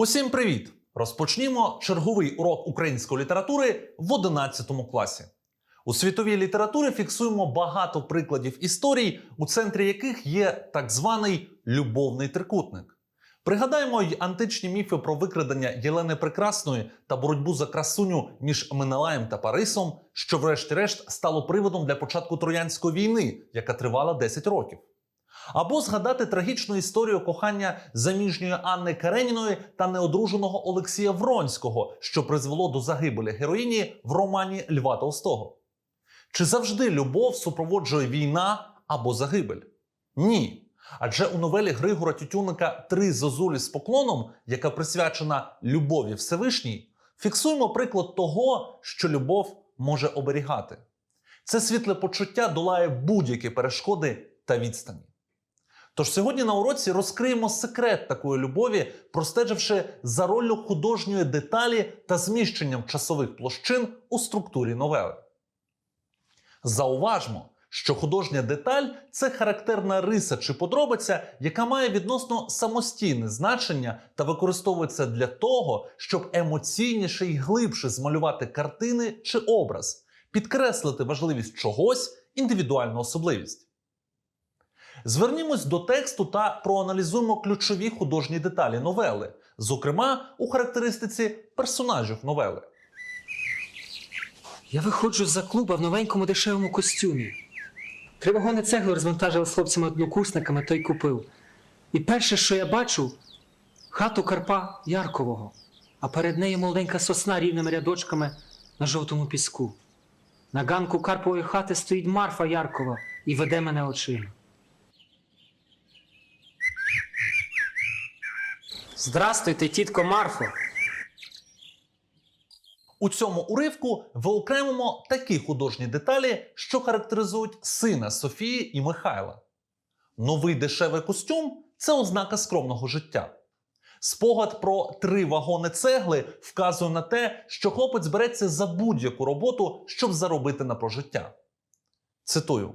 Усім привіт! Розпочнімо черговий урок української літератури в 11 класі. У світовій літературі фіксуємо багато прикладів історій, у центрі яких є так званий любовний трикутник. Пригадаємо й античні міфи про викрадення Єлени Прекрасної та боротьбу за красуню між Менелаєм та Парисом, що, врешті-решт, стало приводом для початку Троянської війни, яка тривала 10 років. Або згадати трагічну історію кохання заміжньої Анни Кареніної та неодруженого Олексія Вронського, що призвело до загибелі героїні в романі Льва Толстого. Чи завжди любов супроводжує війна або загибель? Ні. Адже у новелі Григора Тютюника Три зозулі з поклоном, яка присвячена любові Всевишній, фіксуємо приклад того, що любов може оберігати. Це світле почуття долає будь-які перешкоди та відстані. Тож сьогодні на уроці розкриємо секрет такої любові, простеживши за роллю художньої деталі та зміщенням часових площин у структурі новели. Зауважмо, що художня деталь це характерна риса чи подробиця, яка має відносно самостійне значення та використовується для того, щоб емоційніше і глибше змалювати картини чи образ, підкреслити важливість чогось, індивідуальну особливість. Звернімось до тексту та проаналізуємо ключові художні деталі новели, зокрема у характеристиці персонажів новели. Я виходжу з-за клуба в новенькому дешевому костюмі. Три вагони цегли розвантажили з хлопцями-однокурсниками, той купив. І перше, що я бачу, хату Карпа Яркового, а перед нею молоденька сосна рівними рядочками на жовтому піску. На ганку Карпової хати стоїть Марфа Яркова і веде мене очима. Здрастуйте, тітко Марфо. У цьому уривку виокремимо такі художні деталі, що характеризують сина Софії і Михайла. Новий дешевий костюм це ознака скромного життя. Спогад про три вагони цегли вказує на те, що хлопець береться за будь-яку роботу, щоб заробити на прожиття. Цитую: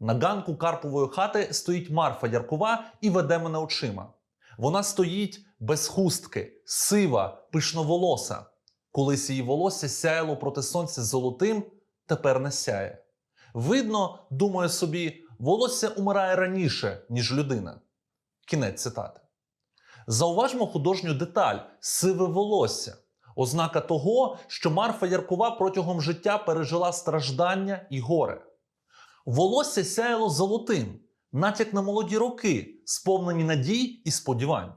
на ганку Карпової хати стоїть Марфа Яркова і веде мене очима. Вона стоїть без хустки, сива, пишноволоса. Колись її волосся сяяло проти сонця золотим, тепер не сяє. Видно, думаю собі, волосся умирає раніше, ніж людина. Кінець цитати. Зауважмо художню деталь сиве волосся, ознака того, що Марфа Яркова протягом життя пережила страждання і горе. Волосся сяяло золотим, натяк на молоді роки, сповнені надій і сподівань.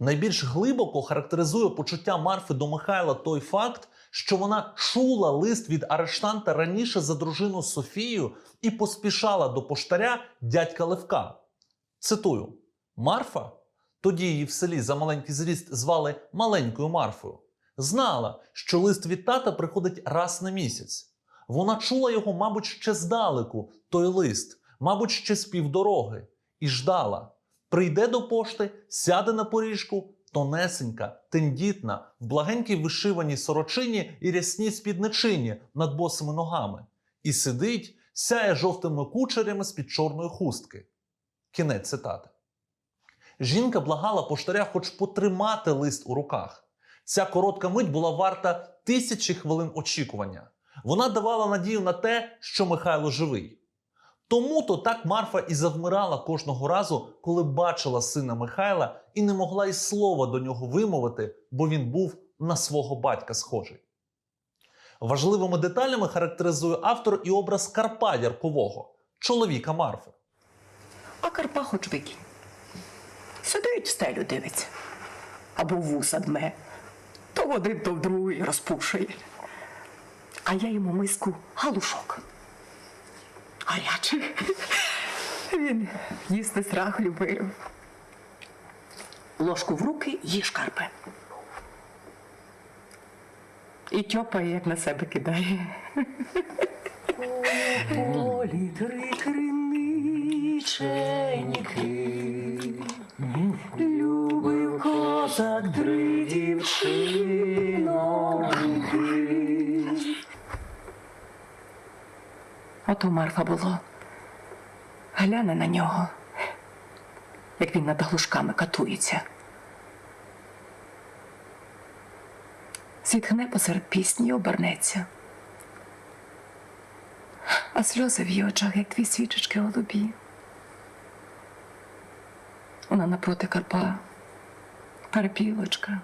Найбільш глибоко характеризує почуття Марфи до Михайла той факт, що вона чула лист від арештанта раніше за дружину Софію і поспішала до поштаря дядька Левка. Цитую: Марфа, тоді її в селі за маленький зріст звали маленькою Марфою, знала, що лист від тата приходить раз на місяць. Вона чула його, мабуть, ще здалеку, той лист, мабуть, ще з півдороги, і ждала. Прийде до пошти, сяде на поріжку, тонесенька, тендітна, в благенькій вишиваній сорочині і рясній спідничині над босими ногами, і сидить, сяє жовтими кучерями з-під чорної хустки. Кінець цитати. Жінка благала поштаря хоч потримати лист у руках. Ця коротка мить була варта тисячі хвилин очікування. Вона давала надію на те, що Михайло живий. Тому то так Марфа і завмирала кожного разу, коли бачила сина Михайла і не могла й слова до нього вимовити, бо він був на свого батька схожий. Важливими деталями характеризує автор і образ Карпа Яркового, чоловіка Марфи. А Карпа хоч викинь. Сидить в стелю дивиться. Або вуса дме. То в один, то в другий розпушує. А я йому миску галушок. Гарячих. Він їсти страх любив. Ложку в руки їж Карпе. І тьопає, як на себе кидає. Полі три криниченьки, любив козак три дівчиноньки. Ото Марфа було. Гляне на нього, як він над глушками катується. зітхне посеред пісні і обернеться. А сльози в її очах, як дві свічечки голубі. Вона напроти Карпа, перепілочка.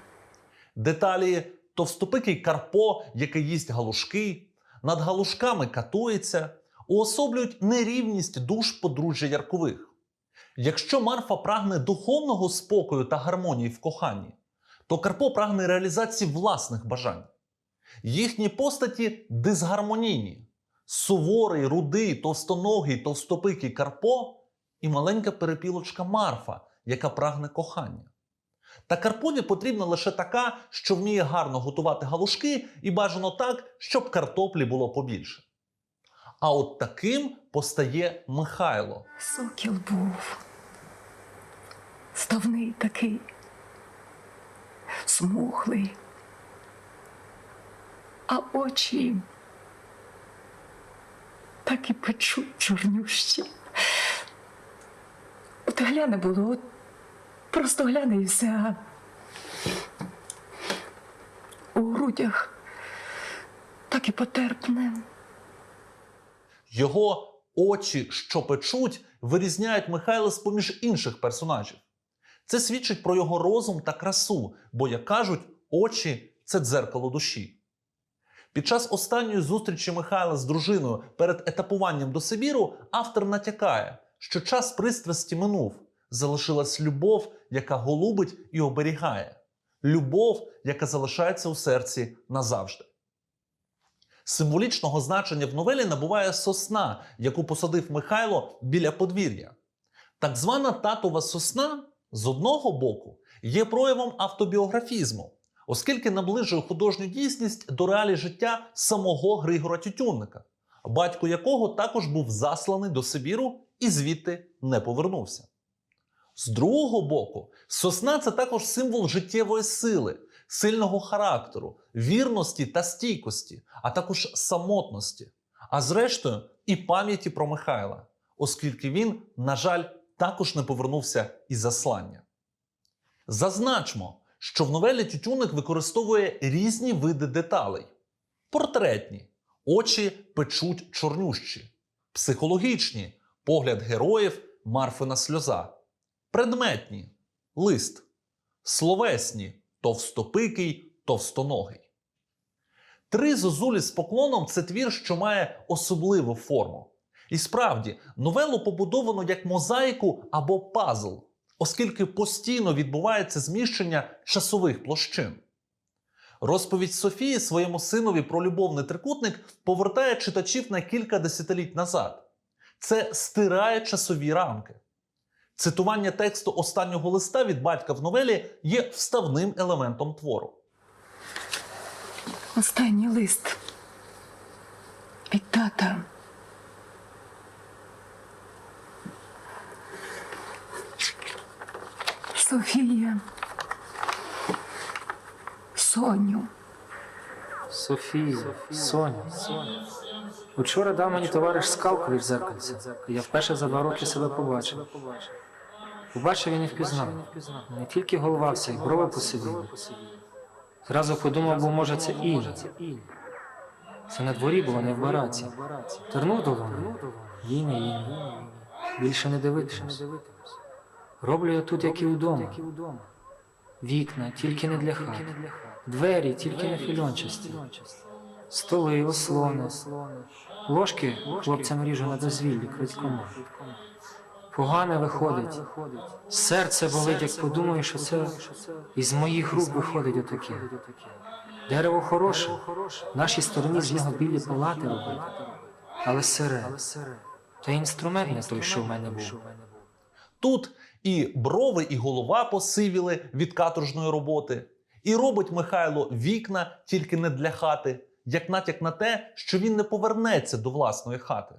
Деталі товстопикий Карпо, який їсть галушки, над галушками катується, уособлюють нерівність душ подружжя Яркових. Якщо Марфа прагне духовного спокою та гармонії в коханні, то Карпо прагне реалізації власних бажань. Їхні постаті дисгармонійні. Суворий, рудий, товстоногий, товстопикий Карпо і маленька перепілочка Марфа, яка прагне кохання. Та Карпові потрібна лише така, що вміє гарно готувати галушки, і бажано так, щоб картоплі було побільше. А от таким постає Михайло. Сокіл був. Ставний такий, смуглий. А очі так і печуть чорнющі. От гляне було, от просто гляне і все. У грудях так і потерпне. Його очі, що печуть, вирізняють Михайла з поміж інших персонажів. Це свідчить про його розум та красу, бо, як кажуть, очі це дзеркало душі. Під час останньої зустрічі Михайла з дружиною перед етапуванням до Сибіру автор натякає, що час пристрасті минув, залишилась любов, яка голубить і оберігає, любов, яка залишається у серці назавжди. Символічного значення в новелі набуває сосна, яку посадив Михайло біля подвір'я. Так звана татова сосна з одного боку є проявом автобіографізму, оскільки наближує художню дійсність до реалій життя самого Григора Тютюнника, батько якого також був засланий до Сибіру і звідти не повернувся. З другого боку, сосна це також символ життєвої сили, сильного характеру, вірності та стійкості, а також самотності, а зрештою і пам'яті про Михайла, оскільки він, на жаль, також не повернувся із заслання. Зазначмо, що в новелі Тютюник використовує різні види деталей: портретні, очі печуть чорнющі, психологічні, погляд героїв, Марфина сльоза, предметні, лист, словесні, товстопикий, товстоногий. Три зозулі з поклоном це твір, що має особливу форму. І справді, новелу побудовано як мозаїку або пазл, оскільки постійно відбувається зміщення часових площин. Розповідь Софії своєму синові про любовний трикутник повертає читачів на кілька десятиліть назад. Це стирає часові рамки. Цитування тексту останнього листа від батька в новелі є вставним елементом твору. Останній лист від тата. Софія. Соню. Софія, Соня. Учора дав мені товариш скалкові в зеркальце. і Я вперше за два роки себе побачив. Побачив і не впізнав. Не тільки голова вся, й брови посивіли. Зразу подумав, бо може це Інна. Це на дворі було, не в бараці. Тернув долоною. Їй не їй. Більше не дивитимусь. Роблю я тут, як і вдома. Вікна, тільки не для хати. Двері, тільки не фільончасті. Столи, ослони. Ложки хлопцям ріжу на дозвіллі крадькома. Погане виходить. Серце болить, як подумаю, що це із моїх рук виходить отаке. Дерево хороше, нашій стороні з нього білі палати робити, але сире. Та інструмент не той, що в мене був. Тут і брови, і голова посивіли від каторжної роботи, і робить Михайло вікна тільки не для хати, як натяк на те, що він не повернеться до власної хати.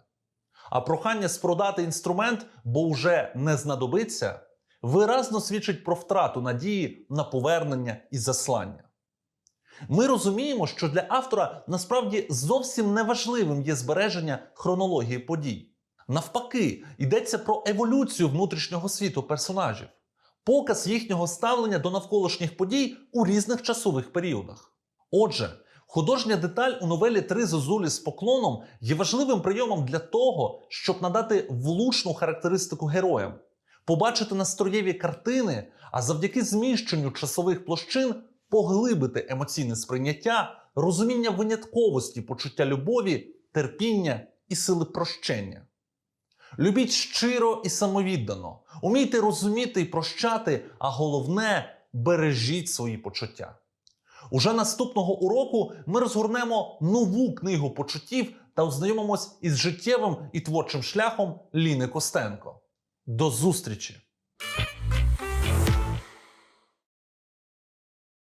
А прохання спродати інструмент, бо вже не знадобиться, виразно свідчить про втрату надії на повернення і заслання. Ми розуміємо, що для автора насправді зовсім неважливим є збереження хронології подій. Навпаки, йдеться про еволюцію внутрішнього світу персонажів, показ їхнього ставлення до навколишніх подій у різних часових періодах. Отже, художня деталь у новелі Три зозулі з поклоном є важливим прийомом для того, щоб надати влучну характеристику героям, побачити настроєві картини, а завдяки зміщенню часових площин поглибити емоційне сприйняття, розуміння винятковості почуття любові, терпіння і сили прощення. Любіть щиро і самовіддано, умійте розуміти і прощати, а головне бережіть свої почуття. Уже наступного уроку ми розгорнемо нову книгу почуттів та ознайомимось із життєвим і творчим шляхом Ліни Костенко. До зустрічі!